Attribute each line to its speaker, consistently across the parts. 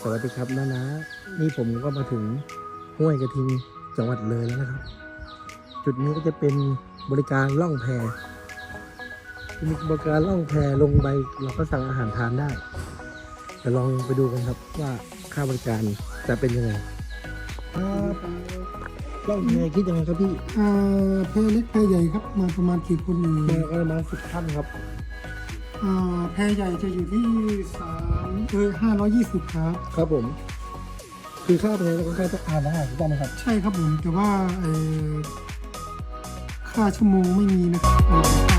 Speaker 1: สวัสดีครับน้านะ นี่ผมก็มาถึงห้วยกระทิงจังหวัดเลยแล้วนะครับ จุดนี้ก็จะเป็นบริการล่องแพมีบริการล่องแพลงไปเราก็สั่งอาหารทานได้เดี๋ยวลองไปดูกันครับว่าค่าบริการจะเป็นยังไงครับล่องแพคิดยังไงครับพี่
Speaker 2: อ่าแพเล็กแพใหญ่ครับ มาประมาณกี่คนเอ่
Speaker 1: แพ
Speaker 2: ย
Speaker 1: ก็ประมาณสิบท่านครับ
Speaker 2: อ่าแพใหญ่จะอยู่ที่สาม เออห้าร้อยยี่สิบครับ
Speaker 1: ครับผม คือค่าแพแล้วก็ค่าอาหารอาหารถูกต้องไหมครับ
Speaker 2: ใช่ครับผม แต่ว่าเออค่าชั่วโมงไม่มีนะครับ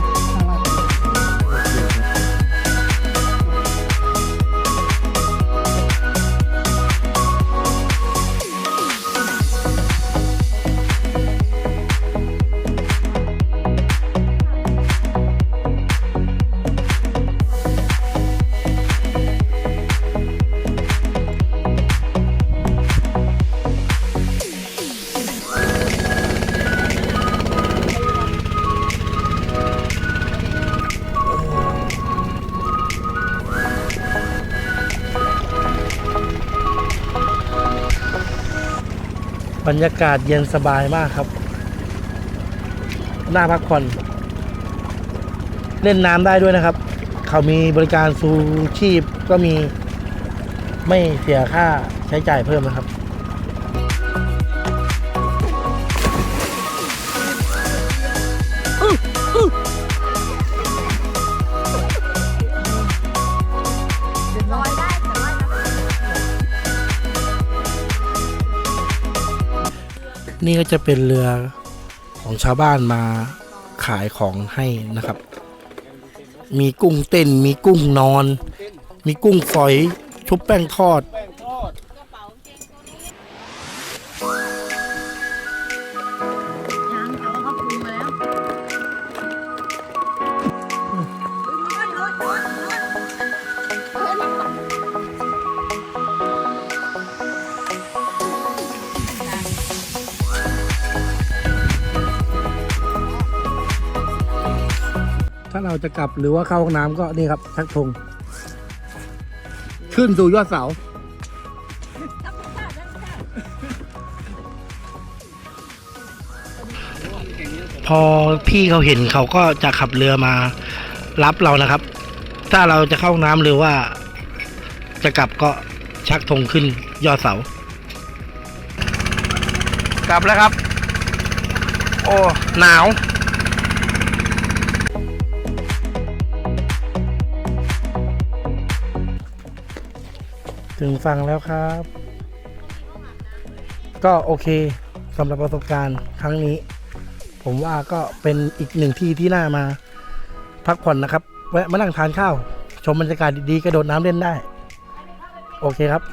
Speaker 1: บรรยากาศเย็นสบายมากครับ น่าพักผ่อน เล่นน้ำได้ด้วยนะครับ เขามีบริการซูชีพก็มีไม่เสียค่าใช้จ่ายเพิ่มนะครับ
Speaker 3: ล นี่
Speaker 1: ก็จะเป็นเรือของชาวบ้านมาขายของให้นะครับ มีกุ้งเต้น มีกุ้งนอน มีกุ้งฝอย ชุบแป้งทอด ถ้าเราจะกลับหรือว่าเข้าห้องน้ำก็นี่ครับชักธงขึ้นสู่ยอดเสา พอพี่เขาเห็นเขาก็จะขับเรือมารับเรานะครับ ถ้าเราจะเข้าห้องน้ำหรือว่า จะกลับก็ชักธงขึ้นยอดเสา กลับแล้วครับ โอ้ หนาว ถึงฟังแล้วครับ ก็โอเคสำหรับประสบการณ์ครั้งนี้ ผมว่าก็เป็นอีกหนึ่งที่ที่น่ามา พักผ่อนนะครับแวะมานั่งทานข้าว ชมบรรยากาศดีๆกระโดดน้ำเล่นได้ โอเคครับ